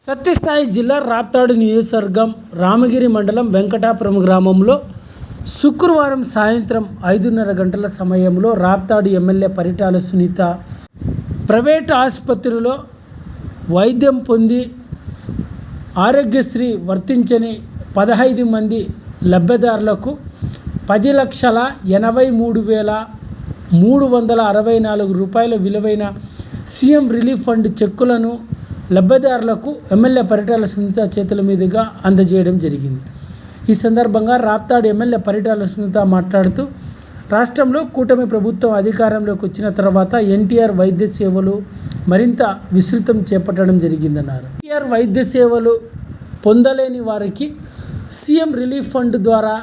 సత్యసాయి జిల్లా రాప్తాడు నియోజకవర్గం రామగిరి మండలం వెంకటాపురం గ్రామంలో శుక్రవారం సాయంత్రం ఐదున్నర గంటల సమయంలో రాప్తాడు ఎమ్మెల్యే పరిటాల సునీత ప్రైవేట్ ఆసుపత్రిలో వైద్యం పొంది ఆరోగ్యశ్రీ వర్తించని పదహైదు మంది లబ్ధిదారులకు పది లక్షల ఎనభై మూడు వేల మూడు వందల అరవై నాలుగు రూపాయల విలువైన సీఎం రిలీఫ్ ఫండ్ చెక్కులను లబ్ధిదారులకు ఎమ్మెల్యే పరిటాల సునీత చేతుల మీదుగా అందజేయడం జరిగింది. ఈ సందర్భంగా రాప్తాడు ఎమ్మెల్యే పరిటాల సునీత మాట్లాడుతూ రాష్ట్రంలో కూటమి ప్రభుత్వం అధికారంలోకి వచ్చిన తర్వాత ఎన్టీఆర్ వైద్య సేవలు మరింత విస్తృతం చేపట్టడం జరిగిందన్నారు. ఎన్టీఆర్ వైద్య సేవలు పొందలేని వారికి సీఎం రిలీఫ్ ఫండ్ ద్వారా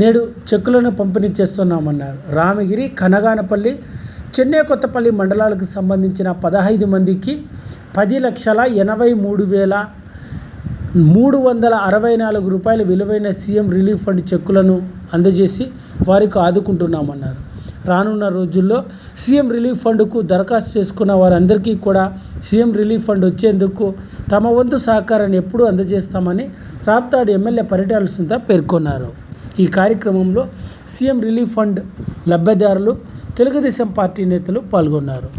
నేడు చెక్కులను పంపిణీ చేస్తున్నామన్నారు. రామగిరి కనగానపల్లి చెన్నై కొత్తపల్లి మండలాలకు సంబంధించిన పదహైదు మందికి పది లక్షల ఎనభై మూడు వేల మూడు వందల అరవై నాలుగు రూపాయల విలువైన సీఎం రిలీఫ్ ఫండ్ చెక్కులను అందజేసి వారికి ఆదుకుంటున్నామన్నారు. రానున్న రోజుల్లో సీఎం రిలీఫ్ ఫండ్కు దరఖాస్తు చేసుకున్న వారందరికీ కూడా సీఎం రిలీఫ్ ఫండ్ వచ్చేందుకు తమ వంతు సహకారాన్ని ఎప్పుడూ అందజేస్తామని రాప్తాడు ఎమ్మెల్యే పరిటాల సుంద పేర్కొన్నారు. ఈ కార్యక్రమంలో సీఎం రిలీఫ్ ఫండ్ లబ్ధిదారులు తెలుగుదేశం పార్టీ నేతలు పాల్గొన్నారు.